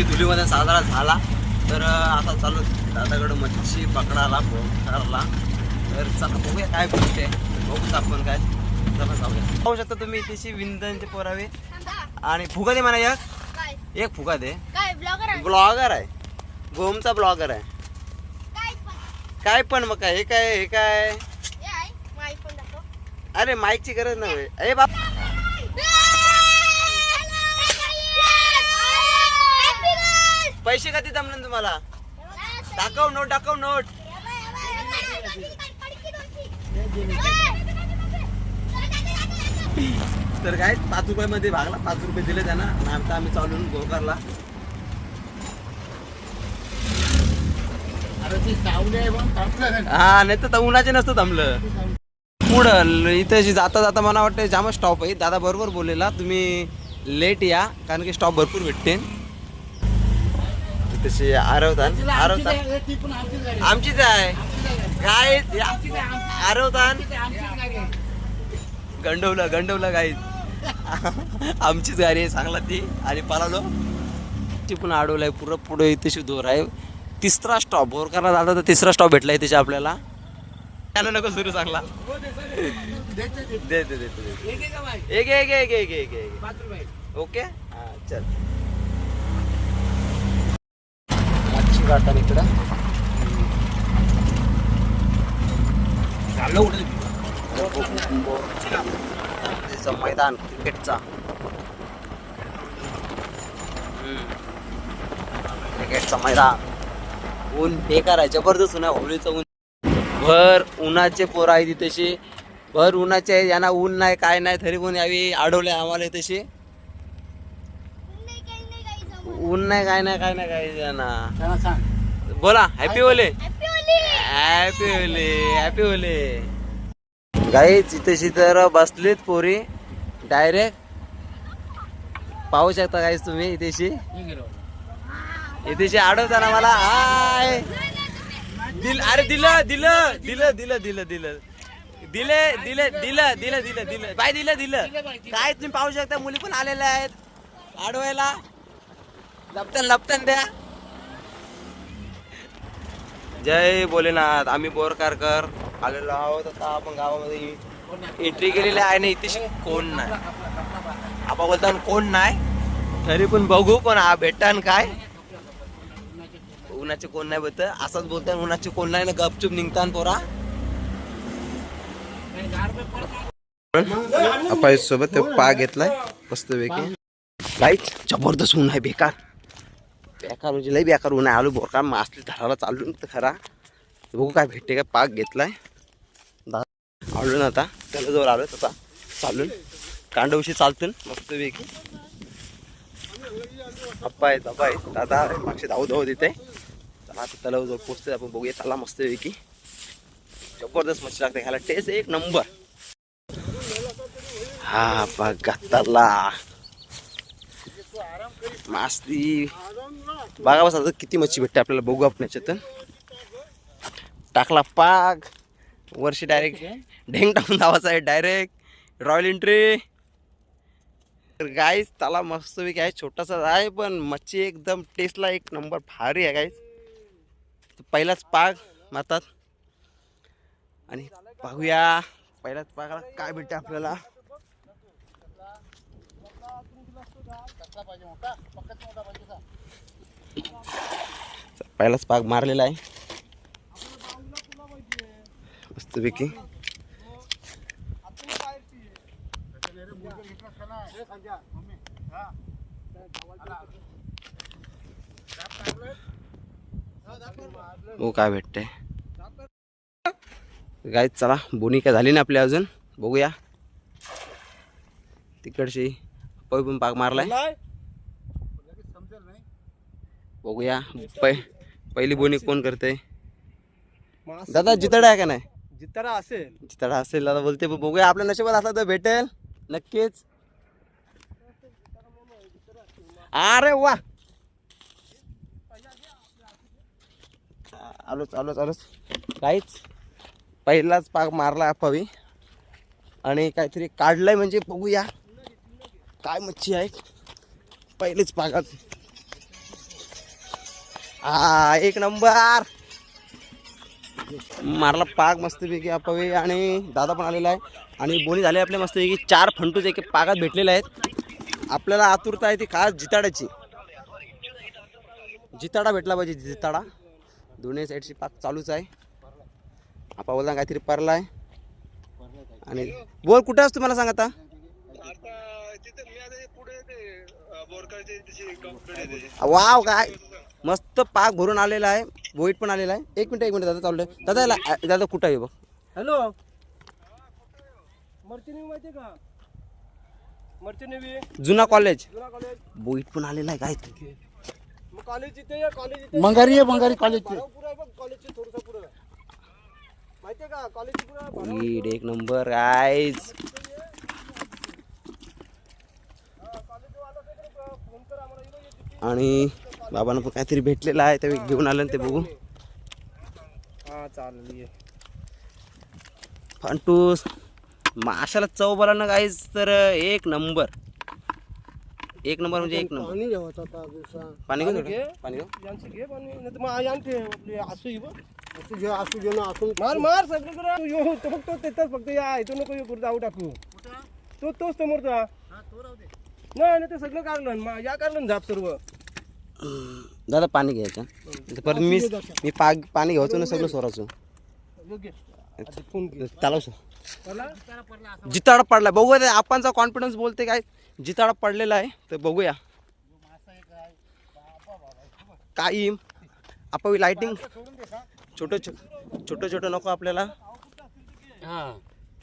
मस्तपैकी धुलीमध्ये साजरा झाला. तर आता चालू दादाकडं मच्छी पकडायला पोहतारला तर चला बघूया काय भेटते बघूच आपण काय. चला जाऊया. पाहू शकता तुम्ही त्याची विंदनचे पोरावे. आणि फुगा दे म्हणा एक. एक फुगा दे ब्लॉगर आहे? ब्लॉगर आहे. गोमचा ब्लॉगर आहे. काय पण. मग काय हे काय हे काय? आहे अरे माईकची गरज नाही अरे बाप. पैसे कधी जमले तुम्हाला? दाखव नोट दाखव नोट. तर काय पाच रुपयामध्ये भागला पाच रुपये दिले त्यांना. आणि आता आम्ही चालून गोकारला. हा नाही तर उन्हाचे नसतं थांबलं. पुढं इथे जाता जाता मला वाटतं जाम स्टॉप आहे. दादा बरोबर बोललेला तुम्ही लेट या कारण की स्टॉप भरपूर भेटते तशी आरवतान आरवतान आमचीच आहे काय आरवतान गंडवलं गंडवलं काही आमचीच गाडी आहे सांगला ती आणि पळालो ती पण अडवलाय पुरं पुढे इथे दोर आहे तिसरा स्टॉप बोरकरला जाता तर तिसरा स्टॉप भेटला इथे आपल्याला त्याला नको सुरू चांगला देते देते देते एक एक एक एक एक एक ओके हा चल काढतात इकडं. मैदान क्रिकेटचा. क्रिकेटचा मैदान. ऊन बेकार आहे जबरदस्त ऊन आहे होळीचं ऊन. भर उन्हाचे पोरं आहे तिथेशी भर उन्हाचे यांना ऊन नाही काय नाही तरी पण यावी अडवले आम्हाला तशी ऊन नाही काय नाही काय नाही काय यांना बोला हॅपी होले. हॅपी होले. हॅपी होले गाईच इथेशी तर बसलीत पोरी. डायरेक्ट पाहू शकता गाईच तुम्ही इथेशी. इथेशी अडवताना मला. हाय. दिल अरे दिलं दिलं दिलं दिलं दिलं दिलं. दिले दिले दिलं दिलं दिलं दिलं. बाय दिलं दिलं. काय तुम्ही पाहू शकता मुली पण आलेल्या आहेत. अडवायला लपतन लपतन द्या. जय भोलेनाथ आम्ही बोरकारकर आलेलो आहोत. आता आपण गावामध्ये एंट्री केलेली आहे ना इथे कोण नाही? आपण बोलता कोण नाही? तरी पण बघू पण हा भेटतान काय? उन्हाचे कोण नाही बोलत असंच बोलतात उन्हाचे कोण नाही ना गपचूप निघतान पोरा. सोबत पा घेतलाय. मस्त पैकी. काहीच जबरदस्त ऊन आहे बेकार. बेकार म्हणजे लई बेकार ऊन आहे आलू बोरकार मासली धराला चालून तर खरा. बघू काय भेटते काय पाक घेतलाय. दा ना आता? त्याला जवळ आलो तसा चालून. कांडवशी चालतून मस्त वेगळी अप्पा आहे अप्पा आहे दादा मागचे धाव धाव देते. चला आता त्याला जवळ पोचतोय आपण बघूया. त्याला मस्त वेगळी जबरदस्त मच्छी लागते घ्यायला टेस्ट एक नंबर. हा बघा तला मास्ती. बघा बस आता किती मच्छी भेटते आपल्याला बघू आपण याच्यात. टाकला पाग. वर्षी डायरेक्ट ढेंग टाकून धावाचा आहे डायरेक्ट रॉयल एंट्री तर गाईस त्याला मस्तपैकी आहे छोटासा आहे पण मच्छी एकदम टेस्टला एक नंबर भारी आहे गाईस पहिलाच पाग मारतात. आणि पाहूया पहिल्याच पाकाला काय भेटते आपल्याला. पहिलाच पाग मारलेला आहे. मस्तपैकी. हो काय भेटते गाय चला बोनी काय झाली ना आपली अजून? बघूया. तिकडची पै पण पाक मारलाय. बघूया. पै पहिली बोनी कोण करते दादा जितडा आहे का नाही? जितारा असेल. जितडा असेल दादा बोलते बघूया. आपल्या नशिबात असला तर भेटेल. नक्कीच. अरे वा! आलोच आलोच आलोच. काहीच. पहिलाच पाक मारला अफावी. आणि काहीतरी काढलंय म्हणजे बघूया. काय मच्छी आहे? पहिलेच पागात हा एक नंबर. मारला पाग मस्तपैकी अपावे आणि दादा पण आलेला आहे. आणि बोली झाले आपले मस्तपैकी. चार फंटूज एक पागात भेटलेले आहेत. आपल्याला आतुरता आहे ती खास जिताड्याची जिताडा भेटला पाहिजे जिताडा. दोन्ही साईडची पाक चालूच आहे. आपा बोलता काहीतरी परला आहे आणि बोल कुठे असतो मला सांग आता. वाव काय. मस्त पाक भरून आलेला आहे. बोईट पण आलेला आहे. एक मिनिट एक मिनिट दादा चालू आहे. दादा याला दादा कुठं आहे बघ. हॅलो. मर्चनी माहिती का? मर्चनी जुना कॉलेज जुना कॉलेज बोईट पण आलेला आहे काय मग कॉलेज इथे आहे कॉलेज इथे. मंगारी आहे मंगारी आहे थोडंसं पुढं माहितीये का? पुढं बोईट एक नंबर गाईज फोन कर आम्हाला इकडे ये तिथे. आणि बाबांना पण काहीतरी भेटलेलं आहे ते घेऊन आलं ना ते बघू. हा चालेल ये. फंटूस माशाला चव बोला ना गाईज तर एक नंबर. एक नंबर म्हणजे एक नंबर. पाणी? घे. पाणी घे पण असू बघ असू घे असू घे ना असून मार मार सगळं करा. यो तो फक्त फक्त या इथं नको यो करू जाऊ टाकू. तो तोच समोरचा नाही नाही ते सगळं मा- या ना झाप सर्व. दादा पाणी घ्यायचं. परत मी मी पाग पाणी घ्यायचो ना सगळं सोरायचो योग्य आता फोन घे. चालव सर मला जिताडा पडला बघूया ते आपणचा कॉन्फिडन्स बोलते काय? जिताडा पडलेला आहे तर बघूया. काही आपण लाइटिंग छोटं छो- छोटं छोटं नको आपल्याला. हा.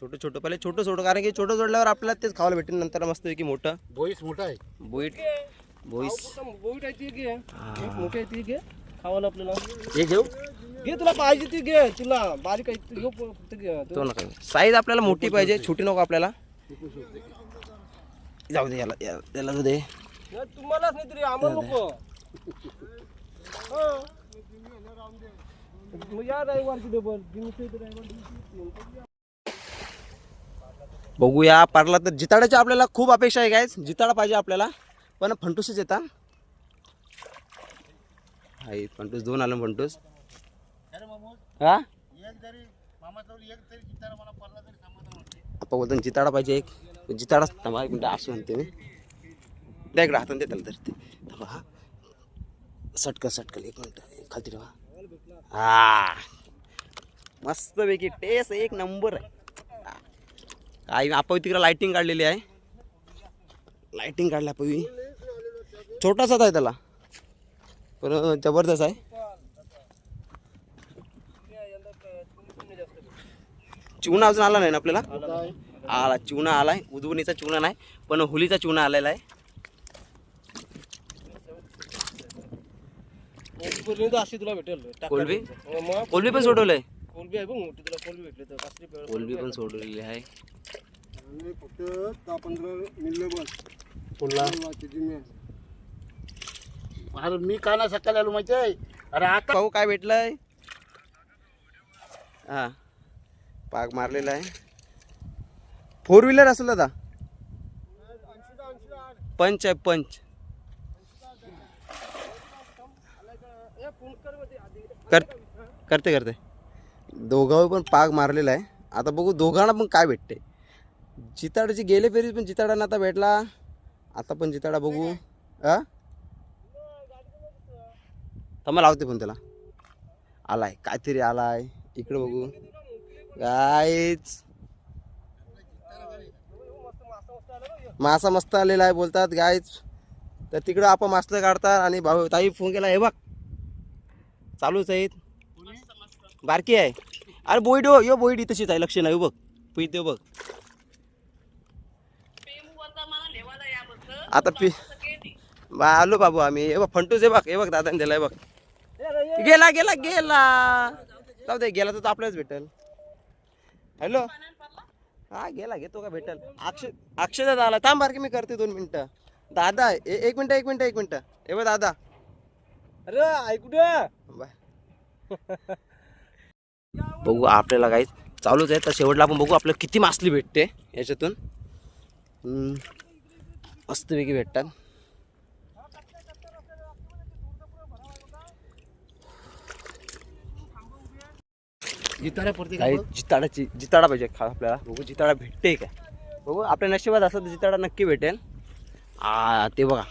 छोटं छोटं पहिले छोटं सोडं कारण की छोटं सोडल्यावर आपल्याला तेच खावायला भेटेल नंतर मस्त की मोठं. बोईस मोठा आहे. बोईट बोईस. बोईट आहे ती घे. मोठी आहे ती घे. खावाला आपल्याला. हे घेऊ? घे तुला पाहिजे ती घे. तुला बारीक आहे ती घेऊ फक्त घे. तो नका साईज आपल्याला मोठी पाहिजे छोटी नको आपल्याला. जाऊ दे याला या- याला जाऊ दे. तुम्हालाच नाही तरी आम्हाला नको. हा. मग या रविवारची डबल दिवशी रविवार बघूया पारला तर जिताड्याची आपल्याला खूप अपेक्षा आहे काय जिताडा पाहिजे आपल्याला. पण फंटूसच येतात आई फंटूस दोन आलं फंटूस. हा? आपण बोलतो जिताडा पाहिजे एक. जिताडा थांबा एक मिनटं असं म्हणते मी. द्या इकडे हाताने दे त्याला तर ते. थांबा हा. सटकल सटकल एक मिनटं खालती ठेवा. हा. मस्तपैकी टेस्ट एक नंबर आहे. काही आपण तिकडे लाइटिंग काढलेली आहे. लाइटिंग काढल्या आपण छोटासाच आहे त्याला. पण जबरदस्त आहे. चिवणा अजून आला नाही ना आपल्याला? आला चिवणा आलाय. उदवणीचा चिवणा नाही पण होलीचा चिवणा आलेला आहे. तुला. कोलबी? कोलबी पण सोडवलंय. कोलबी आहे कोलबी पण सोडवलेली आहे. आणि फक्त दहा पंधरा मिळलं बस. पुन्हा? अरे मी का ना सकाळी आलो माहिती आहे अरे आता पाहू काय भेटलंय? हा. पाक मारलेला आहे. फोर व्हीलर असेल दादा? पंच आहे पंच. कर करते करते. दोघांवर पण पाक मारलेला आहे. आता बघू दोघांना पण काय भेटते जिताडाची गेले फेरीत पण जिताडांना आता भेटला. आता पण जिताडा बघू. हा? थांबा लावते पण त्याला. आलाय काहीतरी आलाय. इकडे बघू. गायच मासा मस्त आलेला आहे बोलतात गायच तर तिकडं आपण मास्त काढतात आणि भाऊ ताई फोन केला हे बघ. चालूच आहेत. बारकी आहे. अरे बोईड यो बोईड तशीच आहे लक्ष नाही हो बघ. पी बघ. आता पी बा आलो बाबू आम्ही. हे बघ फंटूच हे बघ हे बघ दादाने दिलाय बघ. गेला गेला गेला. जाऊ दे गेला तर तो आपल्यालाच भेटेल. हॅलो? हा गेला घेतो का भेटेल. अक्षय अक्षय दादा आला. थांब बारकी मी करते दोन मिनिटं. दादा ए- एक मिनिट एक मिनिट एक मिनिट. हे बघ दादा. अरे ऐकू बघू आपल्याला काही चालूच आहे तर शेवटला आपण बघू आपल्याला किती मासली भेटते याच्यातून. मस्तपैकी भेटतात. काही जिताडाची जिताडा पाहिजे खा आपल्याला. बघू जिताडा भेटते का? बघू आपल्या नशिबात असं तर जिताडा नक्की भेटेल. ते बघा.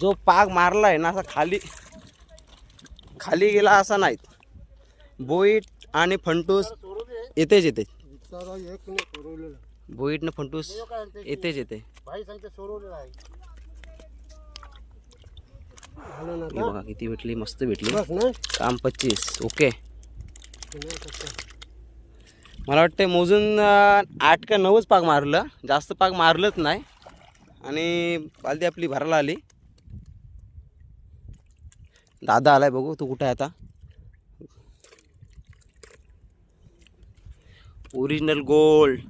जो पाग मारला आहे ना असा खाली खाली गेला असा नाहीत. बोईट आणि फंटूस येतेच येते जितारा एक नाही सोडवलेला बोईट न फंटूस येतेच येते बघा किती भेटली मस्त भेटली. काम पच्चीस ओके. मला वाटतं मोजून आठ का नऊच पाक मारलं. जास्त पाक मारलंच नाही. आणि बालदी आपली भरायला आली. दादा आलाय बघू तू कुठे आहे आता? ओरिजिनल गोल्ड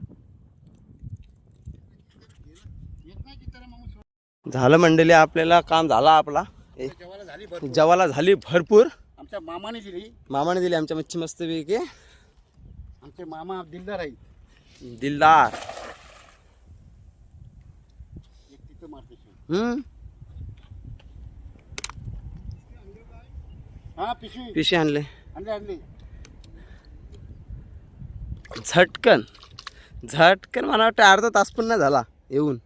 झालं मंडळी आपल्याला काम झाला आपला. ए, जेवायला झाली बरं जेवायला झाली भरपूर. आमच्या मामाने दिली. मामाने दिली आमच्या मच्छी मस्त पैकी आमचे मामा दिलदार आहे दिलदार. एक तिथं मारते शिव. हम्म? हा पिशवी. पिशे आणले. आणले आणले. झटकन. झटकन मला वाटतं अर्धा तास पण नाही झाला येऊन.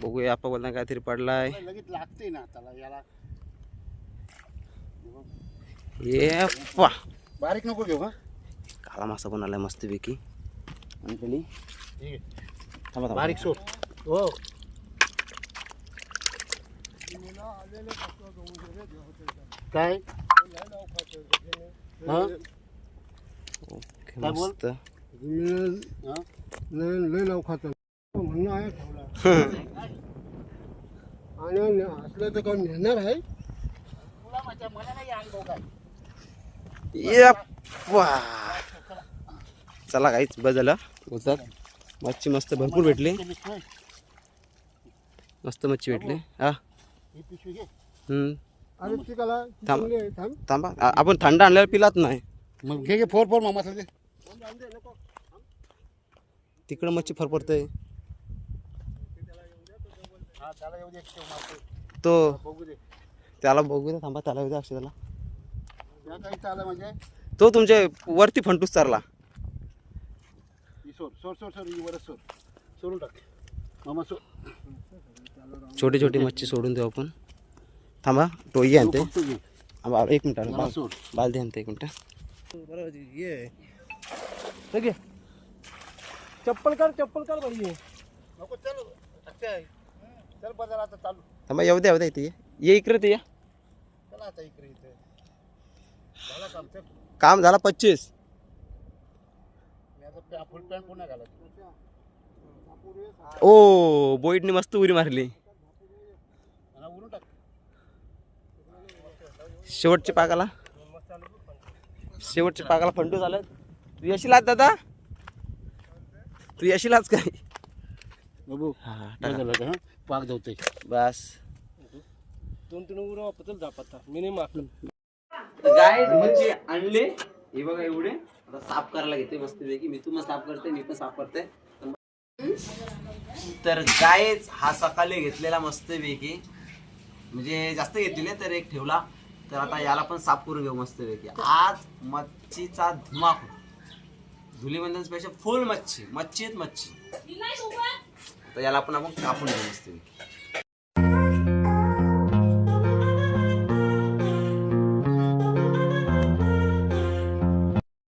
बघूया आपण बोलता काहीतरी पडलाय. लगेच लागते ना त्याला याला. ये पा बारीक नको घेऊ हा. काळा मासा पण आलाय मस्त पैकी थांबा थांबा. बारीक सोड. हो. काय? ओके? मस्त? लय लय नाव खातं म्हणणं आहे आणि असलं तर कोण नेणार आहे? चला काहीच झालं उचल. मच्छी मस्त भरपूर भेटली. मस्त मच्छी भेटली हा. थांब. आपण थंड आणल्यावर पिलात नाही. मग घे घे फोर फोर मामा तिकडं मच्छी फरफरते हा त्याला येऊ दे एक शेव मारतो. तो. बघू दे. त्याला बघू दे थांबा त्याला येऊ दे अक्षराला या काही चाललं म्हणजे. तो तुमच्या वरती फंटूस सोड छोटी छोटी मच्छी सोडून देऊ आपण. थांबा टोई आणते एक मिनिट बालदी आणते एक मिनिट. बरोबर ये घे. चप्पल काढ चप्पल नको चल चल बाजार आता चालू. थांबा येऊ द्या येऊ द्या इथे ये. ये इकडे ते या. चला आता इकडे इथे. झाला काम चल. काम झाला पच्चीस. मी आता पॅ- फुल पॅन्ट पुन्हा घालत ओ बोईटने मस्त उरी मारली. आणि उरून टाक. शेवटच्या पाकाला. शेवटच्या पाकाला फंटूस आलं तू येशील दादा? तू येशील आज काय? बाबू हा झालं का पाक जाऊते बस. दोन तीन उरा वापरतील जापाता मिनिमम गाय मच्छी आणले. हे बघा एवढे. आता साफ करायला घेते मस्त पैकी मी तुम्ही साफ करते मी पण साफ करते तर गायच हा सकाळी घेतलेला मस्त पैकी म्हणजे जास्त घेतलेले तर एक ठेवला. तर आता याला पण साफ करून घेऊ मस्त पैकी आज मच्छीचा धुमाक धुलीबंधन स्पेशल फुल मच्छी. मच्छीत मच्छी. तर याला आपण आपण कापून घेऊ मस्त